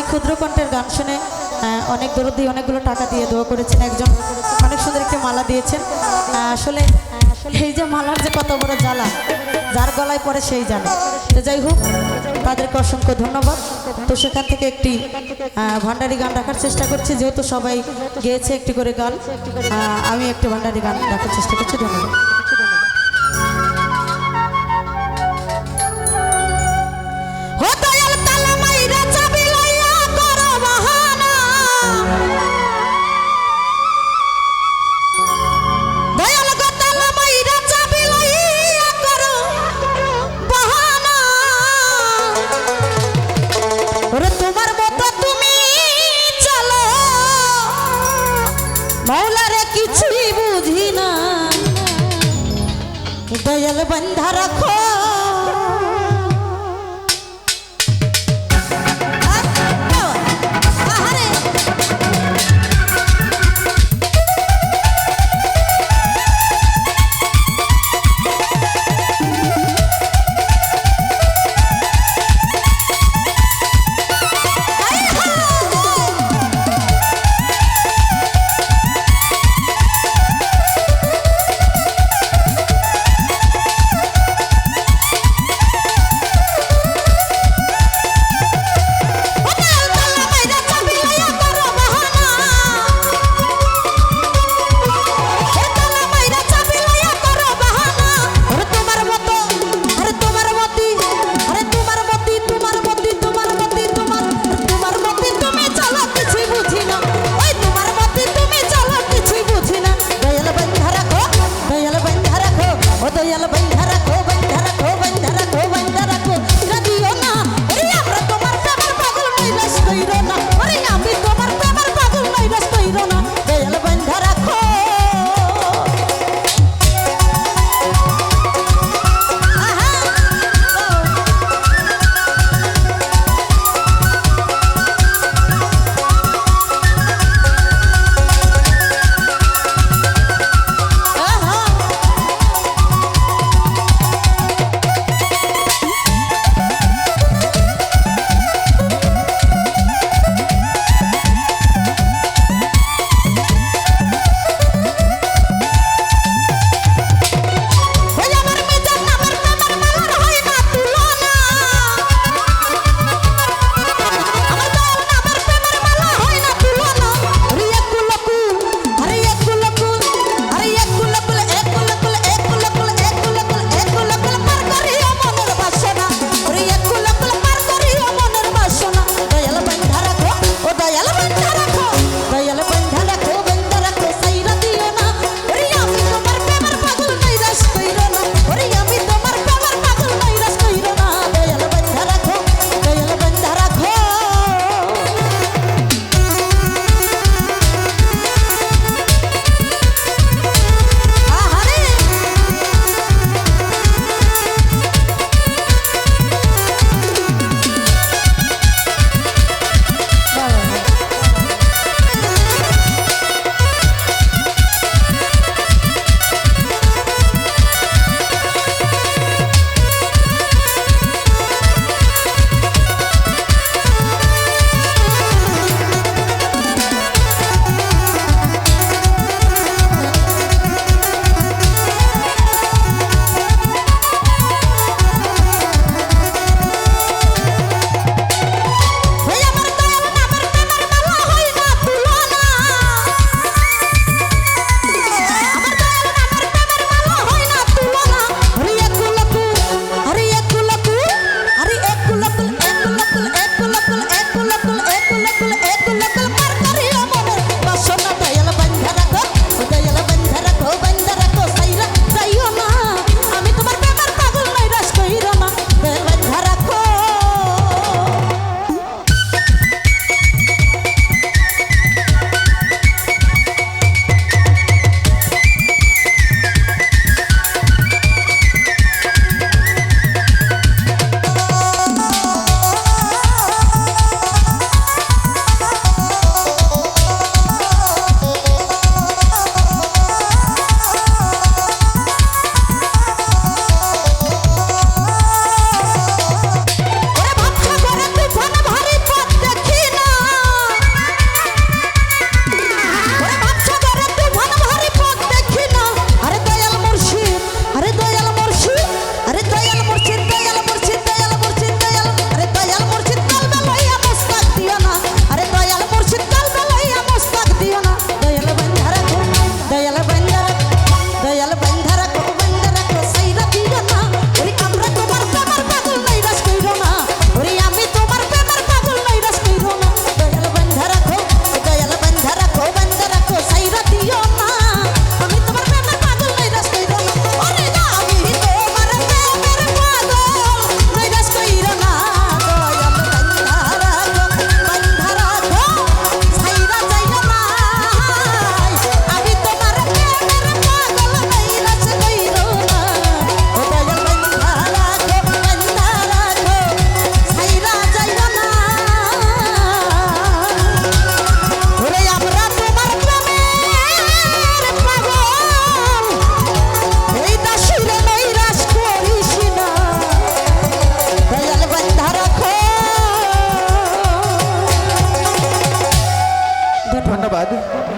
এই ক্ষুদ্র কণ্ঠের গান শুনে অনেক দরদি, অনেকগুলো টাকা দিয়ে দোয়া করেছেন। একজন অনেক সুন্দর একটি মালা দিয়েছেন। আসলে এই যে মালার যে কত বড় জ্বালা, যার গলায় পরে সেই জানে তো যাই হোক, তাদেরকে অসংখ্য ধন্যবাদ। তো সেখান থেকে একটি ভান্ডারি গান রাখার চেষ্টা করছি। যেহেতু সবাই গেয়েছে একটি করে গান আমি একটি ভান্ডারি গান রাখার চেষ্টা করছি। ধন্যবাদ। দয়াল বন্ধা রাখো।